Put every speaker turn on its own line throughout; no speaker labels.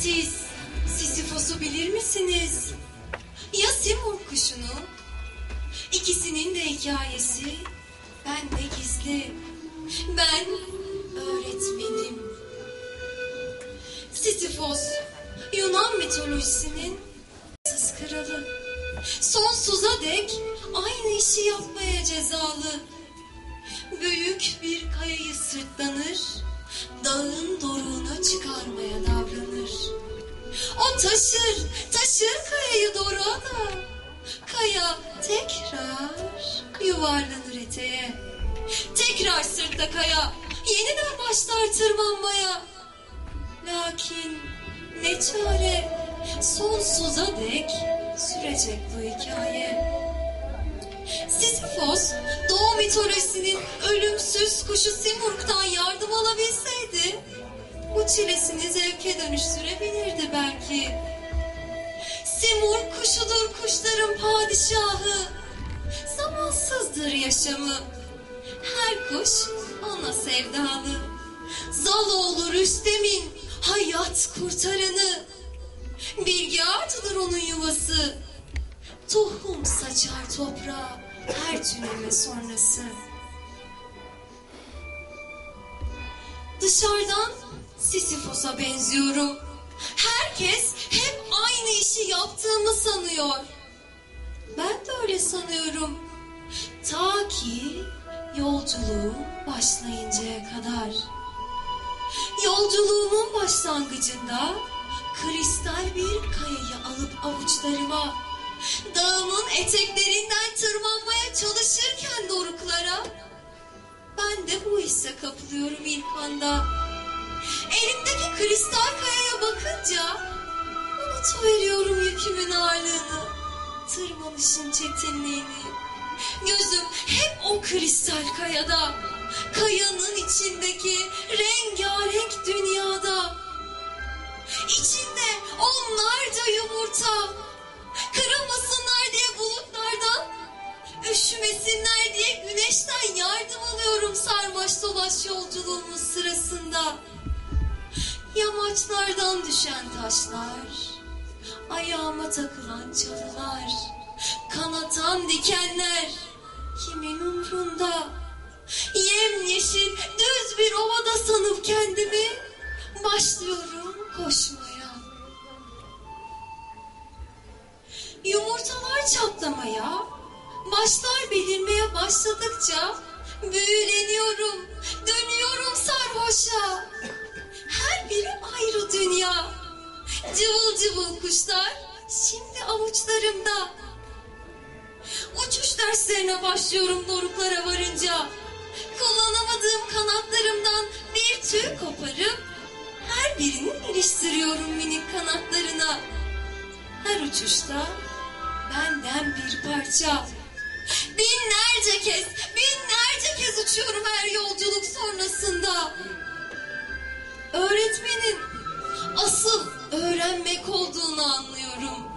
Siz Sisyphos'u bilir misiniz? Ya Simur kuşunu? İkisinin de hikayesi bende gizli. Ben öğretmenim. Sisyphos, Yunan mitolojisinin sız kralı. Sonsuza dek aynı işi yapmaya cezalı. Büyük bir kayayı sırtlanır, dağın doruğuna çıkarmaya davranır. O taşır, taşır kayayı doruğa da. Kaya tekrar yuvarlanır eteğe. Tekrar sırtta kaya, yeniden başlar tırmanmaya. Lakin ne çare, sonsuza dek sürecek bu hikaye. Sisyphos, Doğu mitolojisinin ölümsüz kuşu Simurg'dan yardım alabilseydi, bu çilesini zevke dönüştürebilirdi belki. Simurg kuşudur kuşların padişahı, zamansızdır yaşamı. Her kuş ona sevdalı. Zaloğlu Rüstem'in hayat kurtaranı. Bilgi ağacıdır onun yuvası. Tohum saçar toprağa her tüneme sonrası. Dışarıdan Sisyphos'a benziyorum. Herkes hep aynı işi yaptığımı sanıyor. Ben de öyle sanıyorum. Ta ki yolculuğum başlayıncaya kadar. Yolculuğumun başlangıcında kristal bir kayayı alıp avuçlarıma, dağımın eteklerinden tırmanmaya çalışırken doruklara, ben de bu hisse kapılıyorum ilk anda. Elimdeki kristal kayaya bakınca unutuveriyorum yükümün ağırlığını, tırmanışın çetinliğini. Gözüm hep o kristal kayada, kayanın içindeki rengarenk dünyada. İçinde onlarca yumurta, kırılmasınlar diye bulutlardan, üşümesinler diye güneşten yardım alıyorum sarmaş dolaş yolculuğumuz sırasında. Yamaçlardan düşen taşlar, ayağıma takılan çalılar, kanatan dikenler, kimin umrunda? Yemyeşil düz bir ovada sanıp kendimi başlıyorum koşmaya. Çatlamaya, başlar belirmeye başladıkça büyüleniyorum, dönüyorum sarhoşa. Her biri ayrı dünya. Cıvıl cıvıl kuşlar şimdi avuçlarımda. Uçuş derslerine başlıyorum doruklara varınca. Kullanamadığım kanatlarımdan bir tüy koparıp her birini iliştiriyorum minik kanatlarına. Her uçuşta benden bir parça. Binlerce kez, binlerce kez uçuyorum her yolculuk sonrasında. Öğretmenin asıl öğrenmek olduğunu anlıyorum.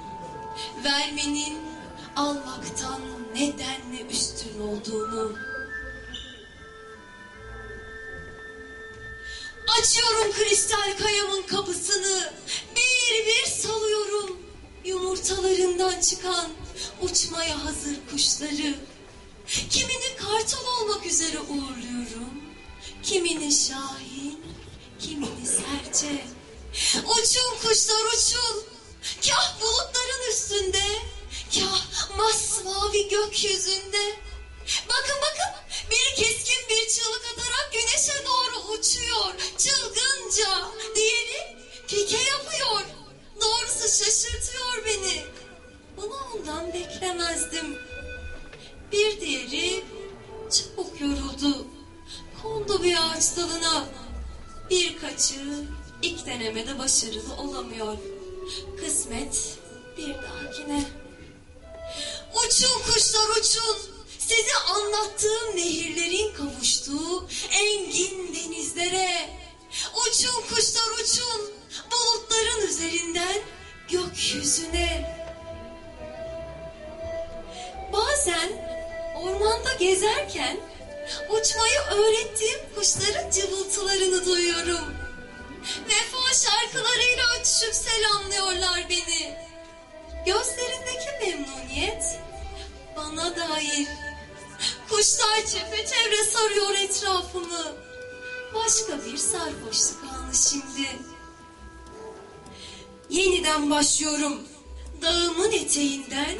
Vermenin almaktan nedenle üstün olduğunu. Açıyorum kristal kayamın kapısını. Bir bir salıyorum. Yumurtalarından çıkan uçmaya hazır kuşları. Kimini kartal olmak üzere uğurluyorum. Kimini şahin, kimini serçe. Uçun kuşlar uçun. Kah bulutların üstünde, kah masmavi gökyüzünde. Bakın bakın biri keskin bir çığlık atarak güneşe doğru uçuyor. Çılgınca. Diğeri pike yapıyor. Şaşırtıyor beni. Bunu ondan beklemezdim. Bir diğeri çabuk yoruldu. Kondu bir ağaç dalına. Birkaçı ilk denemede başarılı olamıyor. Kısmet gökyüzüne. Bazen ormanda gezerken uçmayı öğrettiğim kuşların cıvıltılarını duyuyorum. vefa şarkılarıyla ötüşüp selamlıyorlar beni. Gözlerindeki memnuniyet bana dair. Kuşlar çepeçevre sarıyor etrafımı. Başka bir sarhoşluk anı şimdi. Yeniden başlıyorum. Dağımın eteğinden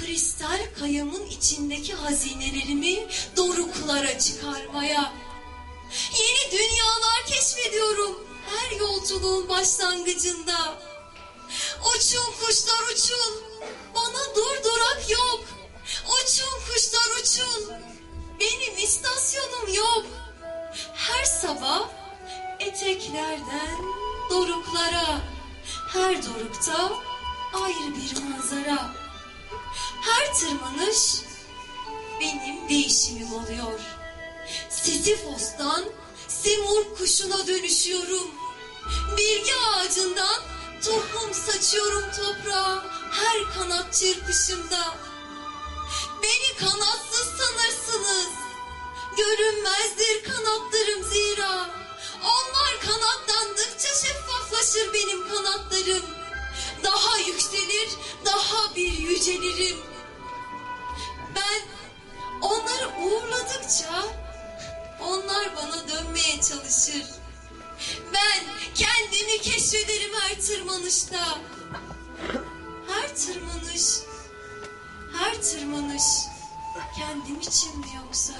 kristal kayamın içindeki hazinelerimi doruklara çıkarmaya. Yeni dünyalar keşfediyorum her yolculuğun başlangıcında. Uçun kuşlar uçun, bana durdurak yok. Uçun kuşlar uçun, benim istasyonum yok. Her sabah eteklerden doruklara, her dorukta ayrı bir manzara. Her tırmanış benim değişimim oluyor. Sisyphos'tan Simur kuşuna dönüşüyorum. Bilgi ağacından tohum saçıyorum toprağa her kanat çırpışımda. Beni kanatsız sanırsınız. Görünmezdir kanatlarım zira. Onlar kanatlandıkça şeffaflaşır benim kanatlarım. Daha yükselir, daha bir yücelirim. Ben onları uğurladıkça onlar bana dönmeye çalışır. Ben kendimi keşfederim her tırmanışta. Her tırmanış, her tırmanış kendim için mi yoksa?